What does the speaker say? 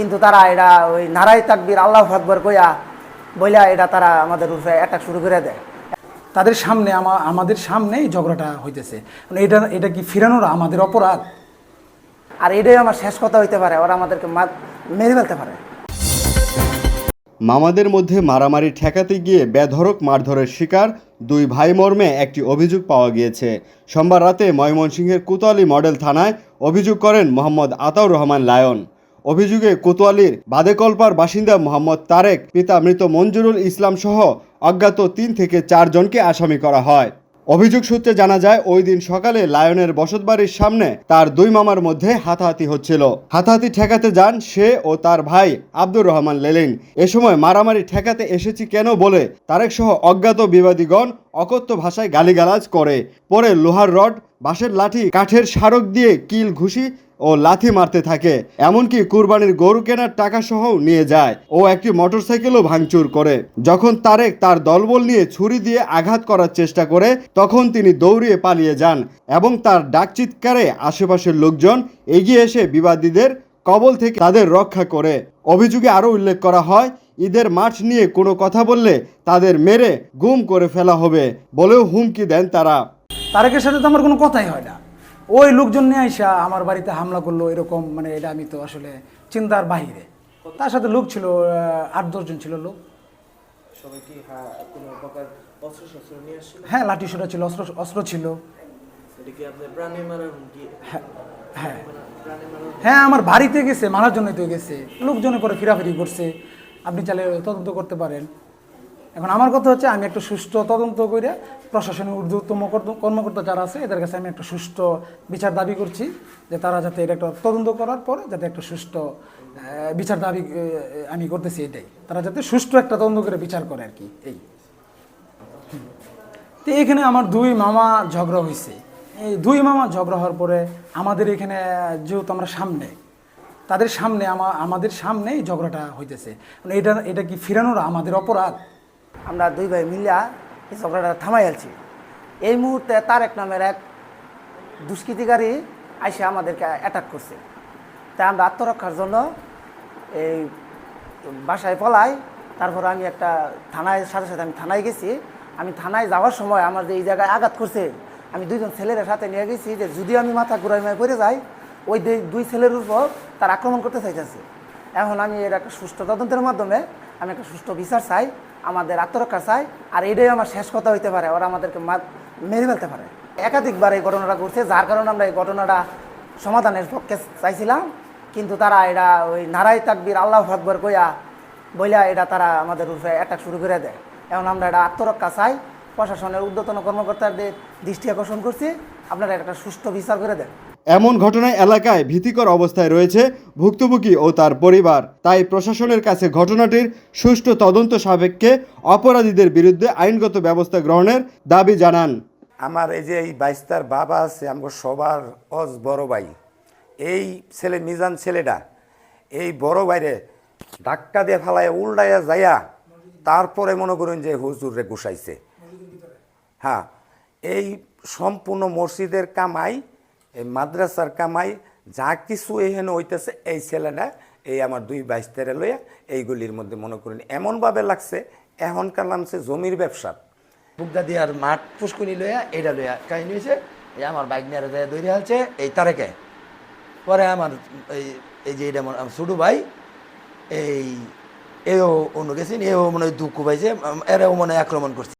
কিন্তু তারা এটা ওই নারাই তাকবির, আল্লাহ আকবর কইয়া বইলা এটা তারা আমাদের উপরে অ্যাটাক শুরু করে দেয়। তাদের সামনে আমা- আমাদের সামনেই ঝগড়াটা হইতেছে। মানে এটা এটা কি ফিরানোর আমাদের অপরাধ? আর এটাই আমার শেষ কথা হইতে পারে, ওরা আমাদেরকে মেরে ফেলতে পারে। মামাদের মধ্যে মারামারি ঠেকাতে গিয়ে বেধরক মারধরের শিকার দুই ভাই মর্মে একটি অভিযোগ পাওয়া গিয়েছে। সোমবার রাতে ময়মনসিংহের কোতোয়ালি মডেল থানায় অভিযোগ করেন মোহাম্মদ আতাউর রহমান লায়ন। অভিযোগে কোতোয়ালির বাদেকল্পার বাসিন্দা মোহাম্মদ তারেক, পিতা মৃত মঞ্জুরুল ইসলাম সহ অজ্ঞাত তিন থেকে চারজনকে আসামি করা হয়। অভিযোগ সূত্রে জানা যায়, ওই দিন সকালে লায়নের বসতবাড়ির সামনে তার দুই মামার মধ্যে হাতাহাতি হচ্ছিল। হাতাহাতি ঠেকাতে যান সে ও তার ভাই আব্দুর রহমান লেলিন। এ সময় মারামারি ঠেকাতে এসেছি কেন বলে তারেক সহ অজ্ঞাত বিবাদীগণ অকথ্য ভাষায় গালিগালাজ করে। পরে লোহার রড, বাঁশের লাঠি, কাঠের স্মারক দিয়ে কিল ঘুষি ও লাথি মারতে থাকে। এমনকি কুরবানির গরু কেনার টাকা সহ নিয়ে যায়। ও একটি মোটরসাইকেলও ভাঙচুর করে। যখন তারেক তার দলবল নিয়ে ছুরি দিয়ে আঘাত করার চেষ্টা করে, তখন তিনি দৌড়িয়ে পালিয়ে যান এবং তার ডাক চিৎকারে আশেপাশের লোকজন এগিয়ে এসে বিবাদীদের কবল থেকে তাদের রক্ষা করে। অভিযোগে আরও উল্লেখ করা হয় ঈদের মাঠ নিয়ে কোনো কথা বললে তাদের মেরে গুম করে ফেলা হবে বলেও হুমকি দেন তারা। তারেকের সাথে তো আমার কোনো কথাই হয় না। ওই লোকজন নিয়ে আইসা আমার বাড়িতে হামলা করল এরকম মানে এটা আমি তো আসলে চিন্তার বাহিরে। তার সাথে লোক ছিল আট দশজন ছিল লোক। হ্যাঁ, হ্যাঁ লাঠি সোটা ছিল অস্ত্র অস্ত্র ছিল। হ্যাঁ হ্যাঁ। হ্যাঁ আমার বাড়িতে গেছে মারার জন্যই তো গেছে। লোকজনে করে ফিরাফিরি করছে। আপনি চাইলে তদন্ত করতে পারেন। এখন আমার কথা হচ্ছে, আমি একটা সুষ্ঠু তদন্ত করে প্রশাসনের ঊর্ধ্বতম কর্মকর্তা যারা আছে, এদের কাছে আমি একটা সুষ্ঠু বিচার দাবি করছি যে তারা যাতে এটা একটা তদন্ত করার পরে যাতে একটা সুষ্ঠু বিচার দাবি আমি করতেছি এটাই। তারা যাতে সুষ্ঠু একটা তদন্ত করে বিচার করে আর কি, এই। তো এখানে আমার দুই মামা ঝগড়া হয়েছে এই দুই মামা ঝগড়া হওয়ার পরে আমাদের এখানে যেহেতু আমরা সামনে তাদের সামনে আমা- আমাদের সামনেই ঝগড়াটা হইতেছে। মানে এটা এটা কি ফিরানোর আমাদের অপরাধ? আমরা দুই ভাই মিলিয়া এই ঝগড়াটা থামাই আলছি এই মুহূর্তে তারেক নামের এক দুষ্কৃতিকারী আইসে আমাদেরকে অ্যাটাক করছে। তাই আমরা আত্মরক্ষার জন্য এই বাসায় পলাই, তারপর আমি একটা থানায়, সাথে সাথে আমি থানায় গেছি। আমি থানায় যাওয়ার সময় আমার যে এই জায়গায় আঘাত করছে, আমি দুইজন ছেলের সাথে নিয়ে গেছি যে যদি আমি মাথা ঘুরাই পড়ে যাই ওই দুই- ছেলের উপর তার আক্রমণ করতে চাইতেছে। এখন আমি এর একটা সুষ্ঠু তদন্তের মাধ্যমে আমি একটা সুষ্ঠু বিচার চাই, আমাদের আত্মরক্ষা চাই, আর এটাই আমার শেষ কথা হইতে পারে, ওরা আমাদেরকে মেরে ফেলতে পারে। একাধিকবার এই ঘটনাটা ঘটছে, যার কারণে আমরা এই ঘটনাটা সমাধানের পক্ষে চাইছিলাম, কিন্তু তারা এটা ওই নারাই তাকবির, আল্লাহ আকবর কইয়া বইলা এটা তারা আমাদের উপরে অ্যাটাক শুরু করে দেয়। এখন আমরা এটা আত্মরক্ষা চাই, প্রশাসনের ঊর্ধ্বতন কর্মকর্তাদের দৃষ্টি আকর্ষণ করছি, আপনারা একটা সুষ্ঠু বিচার করে দেন। এমন ঘটনায় এলাকায় ভীতিকর অবস্থায় রয়েছে ভুক্তভোগী ও তার পরিবার। তাই প্রশাসনের কাছে ঘটনাটির সুষ্ঠু তদন্ত সাপেক্ষে অপরাধীদের বিরুদ্ধে আইনগত ব্যবস্থা গ্রহণের দাবি জানান। আমার এই যে এই বাইস্তার বাবা আছে, আমার সবার অজ বড় ভাই। এই ছেলে, মিজান ছেলেটা, এই বড় বাইরে ধাক্কা দিয়ে ফেলায় উল্টাইয়া যাইয়া তারপরে মনে করুন যে হুজুরে গুসাইছে। হ্যাঁ এই সম্পূর্ণ মসজিদের কামাই এই মাদ্রাসার কামাই যা কিছু এখানে হইতেছে, এই ছেলেটা, এই আমার দুই বাইস্তারে লইয়া এইগুলির মধ্যে মনে করুন, এমনভাবে লাগছে, এখনকার নামছে জমির ব্যবসা। বুকদা দিয়ে আর মাঠ পুষ্কুনি লইয়া এটা লইয়া কাহিনী হয়েছে এই আমার বাইক নিয়ে দৌড়ে হালছে, এই তারেকে পরে আমার এই এই যে এটা ছোটো ভাই, এই, এও অন্য গেছেন, এও মনে হয় দুঃখ পাইছে, এরাও মনে আক্রমণ করছে।